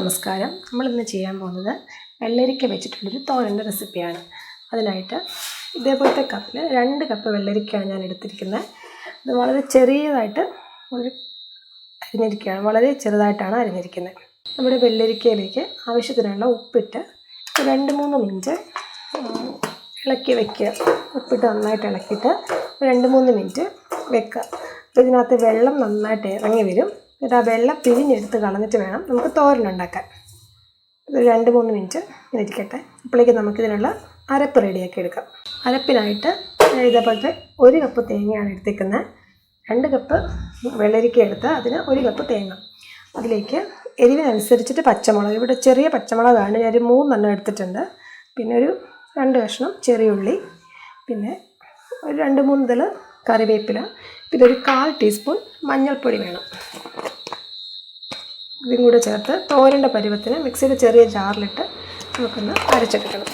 നമസ്കാരം. നമ്മളിന്ന് ചെയ്യാൻ പോകുന്നത് വെള്ളരിക്ക വെച്ചിട്ടുള്ളൊരു തോരന്റെ റെസിപ്പിയാണ്. അതിനായിട്ട് ഇതേപോലത്തെ കപ്പിൽ രണ്ട് കപ്പ് വെള്ളരിക്കയാണ് ഞാൻ എടുത്തിരിക്കുന്നത്. ഇത് വളരെ ചെറിയതായിട്ട് ഒരു അരിഞ്ഞിരിക്കുകയാണ് വളരെ ചെറുതായിട്ടാണ് അരിഞ്ഞിരിക്കുന്നത്. നമ്മുടെ വെള്ളരിക്കയിലേക്ക് ആവശ്യത്തിനുള്ള ഉപ്പിട്ട് രണ്ട് മൂന്ന് മിനിറ്റ് ഇളക്കി വെക്കുക. ഉപ്പിട്ട് നന്നായിട്ട് ഇളക്കിയിട്ട് രണ്ട് മൂന്ന് മിനിറ്റ് വെക്കുക. അപ്പോൾ ഇതിനകത്ത് വെള്ളം നന്നായിട്ട് ഇറങ്ങി വരും. എന്നിട്ട് ആ വെള്ളം പിഴിഞ്ഞെടുത്ത് കളഞ്ഞിട്ട് വേണം നമുക്ക് തോരൻ ഉണ്ടാക്കാൻ. ഇത് രണ്ട് മൂന്ന് മിനിറ്റ് ഇങ്ങനെ ഇരിക്കട്ടെ. അപ്പോഴേക്ക് നമുക്കിതിനുള്ള അരപ്പ് റെഡിയാക്കി എടുക്കാം. അരപ്പിനായിട്ട് ഇതേപോലത്തെ ഒരു കപ്പ് തേങ്ങയാണ് എടുത്തേക്കുന്നത്. രണ്ട് കപ്പ് വെള്ളരിക്ക എടുത്ത് അതിന് ഒരു കപ്പ് തേങ്ങ. അതിലേക്ക് എരിവിനനുസരിച്ചിട്ട് പച്ചമുളക്. ഇവിടെ ചെറിയ പച്ചമുളകാണ്. ഒരു മൂന്നെണ്ണം എടുത്തിട്ടുണ്ട്. പിന്നെ ഒരു രണ്ട് കഷ്ണം ചെറിയുള്ളി പിന്നെ ഒരു രണ്ട് മൂന്ന് കറിവേപ്പില. പിന്നെ ഒരു കാൽ ടീസ്പൂൺ മഞ്ഞൾപ്പൊടി വേണം. ഇതും കൂടെ ചേർത്ത് തോരന്റെ പരുവത്തിന് മിക്സിയുടെ ചെറിയ ജാറിലിട്ട് നമുക്കൊന്ന് അരച്ചെടുക്കണം.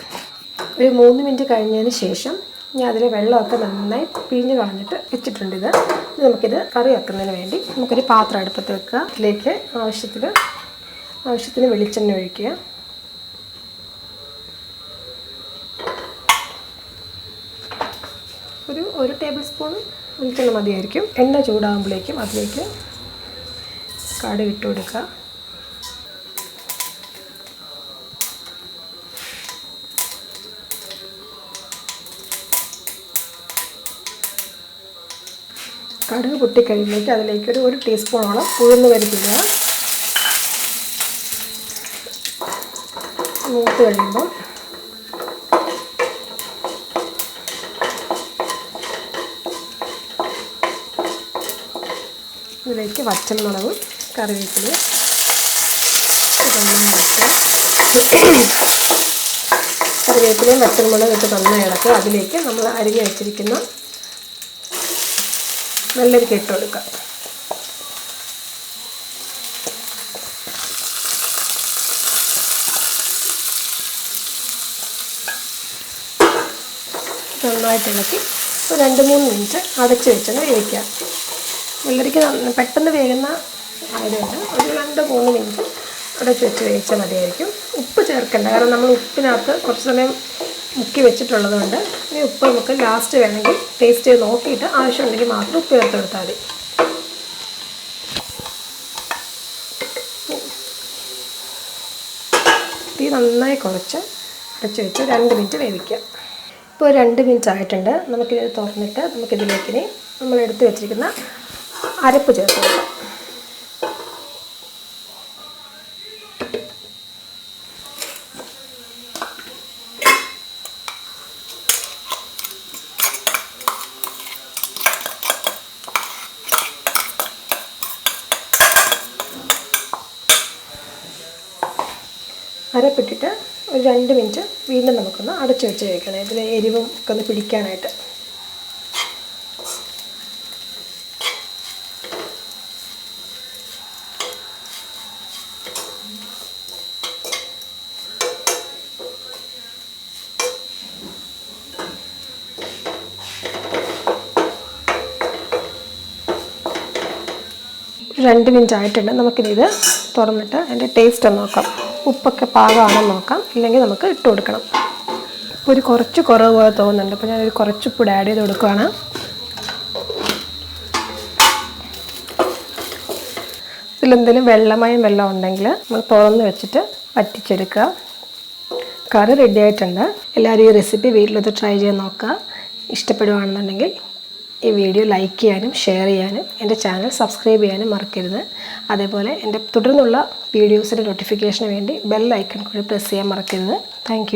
ഒരു മൂന്ന് മിനിറ്റ് കഴിഞ്ഞതിന് ശേഷം ഞാൻ അതിലെ വെള്ളമൊക്കെ നന്നായി പിഴിഞ്ഞ് കളഞ്ഞിട്ട് വെച്ചിട്ടുണ്ട് ഇത് നമുക്കിത് കറി വെക്കുന്നതിന് വേണ്ടി നമുക്കൊരു പാത്രം അടുപ്പത്ത് വെക്കുക. അതിലേക്ക് ആവശ്യത്തിന് ആവശ്യത്തിന് വെളിച്ചെണ്ണ ഒഴിക്കുക. ഒരു ഒരു ടേബിൾ സ്പൂൺ വെളിച്ചെണ്ണ മതിയായിരിക്കും. എണ്ണ ചൂടാകുമ്പോഴേക്കും അതിലേക്ക് കടുക് ഇട്ട് കൊടുക്കുക കടുക് പൊട്ടിക്കഴിയുമ്പോഴേക്ക് അതിലേക്ക് ഒരു ഒരു ടീസ്പൂണോളം ഉഴുന്ന് വരുത്തുക മൂത്ത് കഴിയുമ്പോൾ ഇതിലേക്ക് വറ്റൽമുളകും കറിവേപ്പിലയും നന്നായി ഇളക്കുക കറിവേപ്പിലയും പച്ചമുളകും ഇട്ട് നന്നായി അതിലേക്ക് നമ്മൾ അരിഞ്ഞ് വെച്ചിരിക്കുന്ന നല്ലൊരു കെട്ട് കൊടുക്കുക. നന്നായിട്ട് ഇളക്കി ഒരു രണ്ട് മൂന്ന് മിനിറ്റ് അടച്ച് വെച്ചൊന്ന് വേവിക്കുക. വെള്ളരിക്ക പെട്ടെന്ന് വേകുന്ന ആയതുകൊണ്ട് ഒരു രണ്ട് മൂന്ന് മിനിറ്റ് അടച്ച് വെച്ച് വേവിച്ചാൽ മതിയായിരിക്കും. ഉപ്പ് ചേർക്കണ്ട. കാരണം നമ്മൾ ഉപ്പിനകത്ത് കുറച്ച് സമയം മുക്കി വെച്ചിട്ടുള്ളതുകൊണ്ട് ഇനി ഉപ്പ് നമുക്ക് ലാസ്റ്റ് വേണമെങ്കിൽ ടേസ്റ്റ് ചെയ്ത് നോക്കിയിട്ട് ആവശ്യമുണ്ടെങ്കിൽ മാത്രം ഉപ്പ് ചേർത്ത് കൊടുത്താൽ മതി. തീ നന്നായി കുറച്ച് അടച്ച് വെച്ച് രണ്ട് മിനിറ്റ് വേവിക്കുക ഇപ്പോൾ രണ്ട് മിനിറ്റ് ആയിട്ടുണ്ട്. നമുക്കിത് തുറന്നിട്ട് നമുക്കിതിലേക്ക് ഇനി നമ്മൾ എടുത്ത് വെച്ചിരിക്കുന്ന അരപ്പ് ചേർത്ത് കൊടുക്കാം. അരപ്പിട്ടിട്ട് ഒരു രണ്ട് മിനിറ്റ് വീണ്ടും നമുക്കൊന്ന് അടച്ചു വെച്ച് കഴിക്കണം. ഇതിൽ എരിവും ഒക്കെ ഒന്ന് പിടിക്കാനായിട്ട്. രണ്ട് മിനിറ്റ് ആയിട്ടുണ്ട്. നമുക്കിത് തുറന്നിട്ട് അതിന്റെ ടേസ്റ്റ് ഒന്ന് നോക്കാം. ഉപ്പൊക്കെ പാകമാണെന്ന് നോക്കാം. ഇല്ലെങ്കിൽ നമുക്ക് ഇട്ട് കൊടുക്കണം. ഇപ്പോൾ ഒരു കുറച്ച് കുറവ് പോലെ തോന്നുന്നുണ്ട്. അപ്പോൾ ഞാനൊരു കുറച്ച് ഉപ്പ് ആഡ് ചെയ്ത് കൊടുക്കുകയാണ് ഇതിലെന്തെങ്കിലും വെള്ളമയം വെള്ളം ഉണ്ടെങ്കിൽ നമ്മൾ തുറന്ന് വെച്ചിട്ട് വറ്റിച്ചെടുക്കുക. കറി റെഡി ആയിട്ടുണ്ട്. എല്ലാവരും ഈ റെസിപ്പി വീട്ടിലത് ട്രൈ ചെയ്ത് നോക്കുക. ഇഷ്ടപ്പെടുകയാണെന്നുണ്ടെങ്കിൽ ഈ വീഡിയോ ലൈക്ക് ചെയ്യാനും ഷെയർ ചെയ്യാനും എന്റെ ചാനൽ സബ്സ്ക്രൈബ് ചെയ്യാനും മറക്കരുത്. അതേപോലെ എന്റെ തുടർന്നുള്ള വീഡിയോസിന്റെ നോട്ടിഫിക്കേഷന് വേണ്ടി ബെൽ ഐക്കൺ കൂടി പ്രസ് ചെയ്യാൻ മറക്കരുത്. താങ്ക്